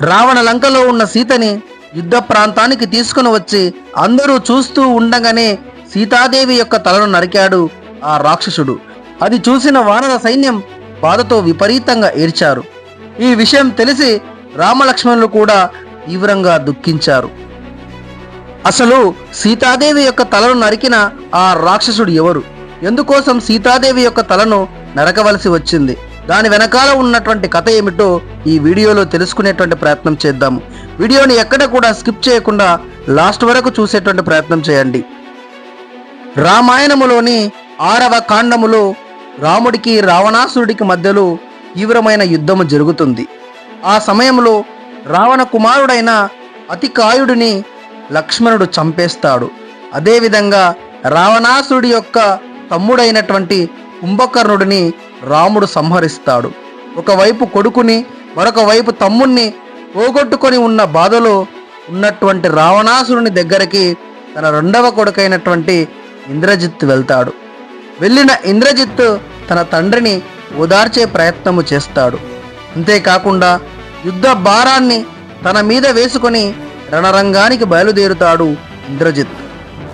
రావణ లంకలో ఉన్న సీతని యుద్ధ ప్రాంతానికి తీసుకుని వచ్చి అందరూ చూస్తూ ఉండగానే సీతాదేవి యొక్క తలను నరికాడు ఆ రాక్షసుడు. అది చూసిన వానర సైన్యం బాధతో విపరీతంగా ఏడ్చారు. ఈ విషయం తెలిసి రామలక్ష్మణులు కూడా తీవ్రంగా దుఃఖించారు. అసలు సీతాదేవి యొక్క తలను నరికిన ఆ రాక్షసుడు ఎవరు? ఎందుకోసం సీతాదేవి యొక్క తలను నరకవలసి వచ్చింది? దాని వెనకాల ఉన్నటువంటి కథ ఏమిటో ఈ వీడియోలో తెలుసుకునేటువంటి ప్రయత్నం చేద్దాం. వీడియోని ఎక్కడ కూడా స్కిప్ చేయకుండా లాస్ట్ వరకు చూసేటువంటి ప్రయత్నం చేయండి. రామాయణములోని ఆరవ కాండములో రాముడికి రావణాసురుడికి మధ్యలో తీవ్రమైన యుద్ధము జరుగుతుంది. ఆ సమయంలో రావణ కుమారుడైన అతికాయుడిని లక్ష్మణుడు చంపేస్తాడు. అదేవిధంగా రావణాసురుడి యొక్క తమ్ముడైనటువంటి కుంభకర్ణుడిని రాముడు సంహరిస్తాడు. ఒకవైపు కొడుకుని మరొక వైపు తమ్ముణ్ణి పోగొట్టుకొని ఉన్న బాధలో ఉన్నటువంటి రావణాసురుని దగ్గరికి తన రెండవ కొడుకైనటువంటి ఇంద్రజిత్ వెళ్తాడు. వెళ్ళిన ఇంద్రజిత్ తన తండ్రిని ఓదార్చే ప్రయత్నము చేస్తాడు. అంతేకాకుండా యుద్ధ భారాన్ని తన మీద వేసుకొని రణరంగానికి బయలుదేరుతాడు ఇంద్రజిత్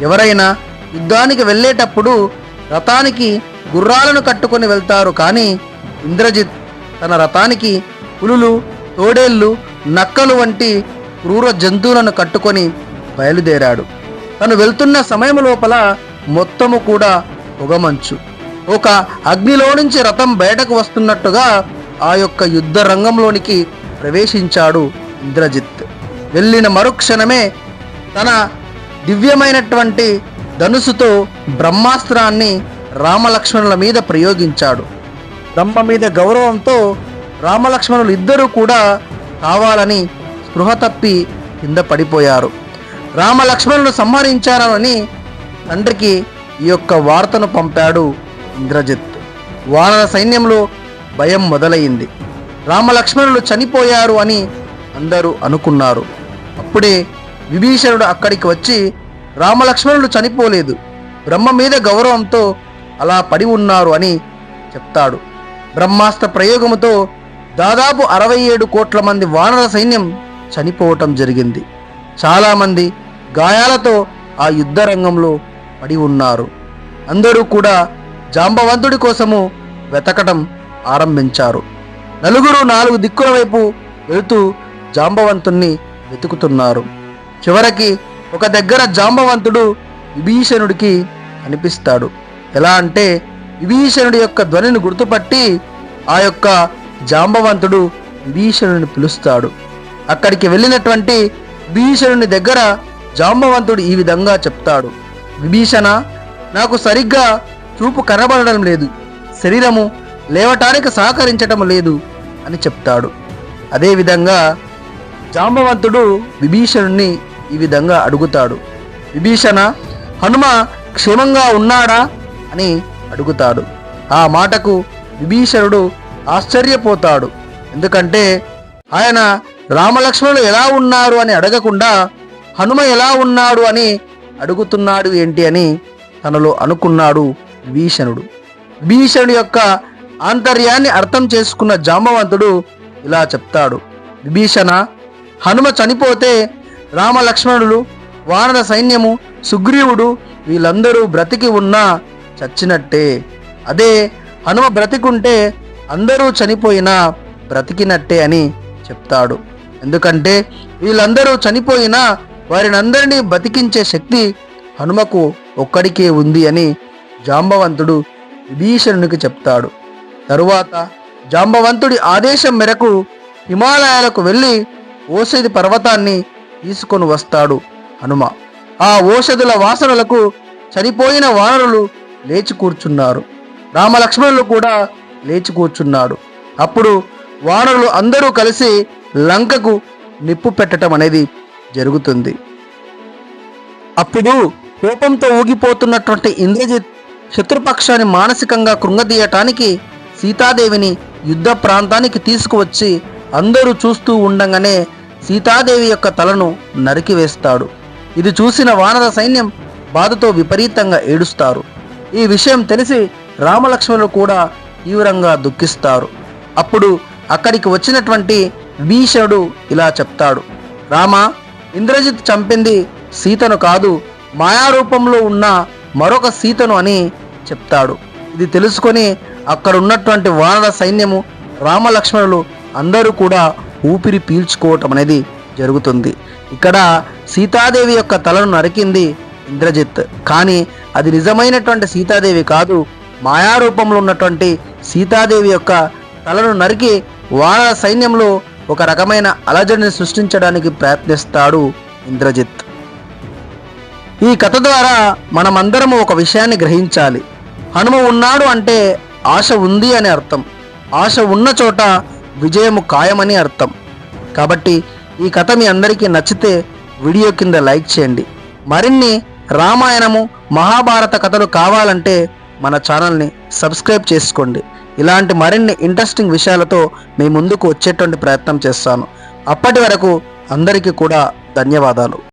ఎవరైనా యుద్ధానికి వెళ్ళేటప్పుడు రథానికి గుర్రాలను కట్టుకొని వెళ్తారు కానీ ఇంద్రజిత్ తన రథానికి పులులు తోడేళ్ళు నక్కలు వంటి క్రూర జంతువులను కట్టుకొని బయలుదేరాడు. తను వెళ్తున్న సమయం లోపల మొత్తము కూడా పొగమంచు. ఒక అగ్నిలో నుంచి రథం బయటకు వస్తున్నట్టుగా ఆ యొక్క యుద్ధ రంగంలోనికి ప్రవేశించాడు ఇంద్రజిత్. వెళ్ళిన మరుక్షణమే తన దివ్యమైనటువంటి ధనుసుతో బ్రహ్మాస్త్రాన్ని రామలక్ష్మణుల మీద ప్రయోగించాడు. బ్రహ్మ మీద గౌరవంతో రామలక్ష్మణులు ఇద్దరూ కూడా కావాలని స్పృహ తప్పి కింద పడిపోయారు. రామలక్ష్మణులు సంహరించారని తండ్రికి ఈ యొక్క వార్తను పంపాడు ఇంద్రజిత్. వానర సైన్యంలో భయం మొదలైంది. రామలక్ష్మణులు చనిపోయారు అని అందరూ అనుకున్నారు. అప్పుడే విభీషణుడు అక్కడికి వచ్చి రామలక్ష్మణులు చనిపోలేదు. బ్రహ్మ మీద గౌరవంతో అలా పడి ఉన్నారు అని చెప్తాడు. బ్రహ్మాస్త్ర ప్రయోగముతో దాదాపు అరవై ఏడు కోట్ల మంది వానర సైన్యం చనిపోవటం జరిగింది. చాలామంది గాయాలతో ఆ యుద్ధ రంగంలో పడి ఉన్నారు. అందరూ కూడా జాంబవంతుడి కోసము వెతకటం ఆరంభించారు. నలుగురు నాలుగు దిక్కుల వైపు వెళుతూ జాంబవంతుణ్ణి వెతుకుతున్నారు. చివరికి ఒక దగ్గర జాంబవంతుడు విభీషణుడికి కనిపిస్తాడు. ఎలా అంటే విభీషణుడి యొక్క ధ్వనిని గుర్తుపట్టి ఆ యొక్క జాంబవంతుడు విభీషణుని పిలుస్తాడు. అక్కడికి వెళ్ళినటువంటి విభీషణుని దగ్గర జాంబవంతుడు ఈ విధంగా చెప్తాడు. విభీషణ నాకు సరిగ్గా చూపు కనబడడం లేదు. శరీరము లేవటానికి సహకరించటం లేదు అని చెప్తాడు. అదేవిధంగా జాంబవంతుడు విభీషణుణ్ణి ఈ విధంగా అడుగుతాడు. విభీషణ హనుమ క్షేమంగా ఉన్నాడా? అని అడుగుతాడు. ఆ మాటకు విభీషణుడు ఆశ్చర్యపోతాడు. ఎందుకంటే ఆయన రామలక్ష్మణులు ఎలా ఉన్నారు అని అడగకుండా హనుమ ఎలా ఉన్నాడు అని అడుగుతున్నాడు ఏంటి అని తనలో అనుకున్నాడు విభీషణుడు. విభీషణుడు యొక్క ఆంతర్యాన్ని అర్థం చేసుకున్న జాంబవంతుడు ఇలా చెప్తాడు. విభీషణ హనుమ చనిపోతే రామలక్ష్మణులు వానర సైన్యము సుగ్రీవుడు వీళ్ళందరూ బ్రతికి ఉన్నా చచ్చినట్టే. అదే హనుమ బ్రతికుంటే అందరూ చనిపోయినా బ్రతికినట్టే అని చెప్తాడు. ఎందుకంటే వీళ్ళందరూ చనిపోయినా వారిని అందరినీ బతికించే శక్తి హనుమకు ఒక్కడికే ఉంది అని జాంబవంతుడు విభీషణునికి చెప్తాడు. తరువాత జాంబవంతుడి ఆదేశం మేరకు హిమాలయాలకు వెళ్ళి ఓషధి పర్వతాన్ని తీసుకొని వస్తాడు హనుమ. ఆ ఓషధుల వాసనలకు చనిపోయిన వానరులు లేచి కూర్చున్నారు. రామలక్ష్మణులు కూడా లేచి కూర్చున్నాడు అప్పుడు వానరులు అందరూ కలిసి లంకకు నిప్పు పెట్టడం అనేది జరుగుతుంది. అప్పుడు కోపంతో ఊగిపోతున్నటువంటి ఇంద్రజిత్ శత్రుపక్షాన్ని మానసికంగా కృంగదీయటానికి సీతాదేవిని యుద్ధ ప్రాంతానికి తీసుకువచ్చి అందరూ చూస్తూ ఉండగానే సీతాదేవి యొక్క తలను నరికివేస్తాడు. ఇది చూసిన వానర సైన్యం బాధతో విపరీతంగా ఏడుస్తారు. ఈ విషయం తెలిసి రామలక్ష్మణులు కూడా తీవ్రంగా దుఃఖిస్తారు. అప్పుడు అక్కడికి వచ్చినటువంటి విభీషణుడు ఇలా చెప్తాడు. రామ ఇంద్రజిత్ చంపింది సీతను కాదు మాయారూపంలో ఉన్న మరొక సీతను అని చెప్తాడు. ఇది తెలుసుకొని అక్కడ ఉన్నటువంటి వానర సైన్యము రామలక్ష్మణులు అందరూ కూడా ఊపిరి పీల్చుకోవటం అనేది జరుగుతుంది. ఇక్కడ సీతాదేవి యొక్క తలను నరికింది ఇంద్రజిత్. కానీ అది నిజమైనటువంటి సీతాదేవి కాదు. మాయారూపంలో ఉన్నటువంటి సీతాదేవి యొక్క తలను నరికి వానర సైన్యంలో ఒక రకమైన అలజడిని సృష్టించడానికి ప్రయత్నిస్తాడు ఇంద్రజిత్. ఈ కథ ద్వారా మనమందరము ఒక విషయాన్ని గ్రహించాలి. హనుమ ఉన్నాడు అంటే ఆశ ఉంది అని అర్థం. ఆశ ఉన్న చోట విజయము ఖాయమని అర్థం. కాబట్టి ఈ కథ మీ అందరికీ నచ్చితే వీడియో కింద లైక్ చేయండి. మరిన్ని రామాయణము మహాభారత కథలు కావాలంటే మన ఛానల్ని సబ్స్క్రైబ్ చేసుకోండి. ఇలాంటి మరిన్ని ఇంట్రెస్టింగ్ విషయాలతో మీ ముందుకు వచ్చేటువంటి ప్రయత్నం చేస్తాను. అప్పటి వరకు అందరికీ కూడా ధన్యవాదాలు.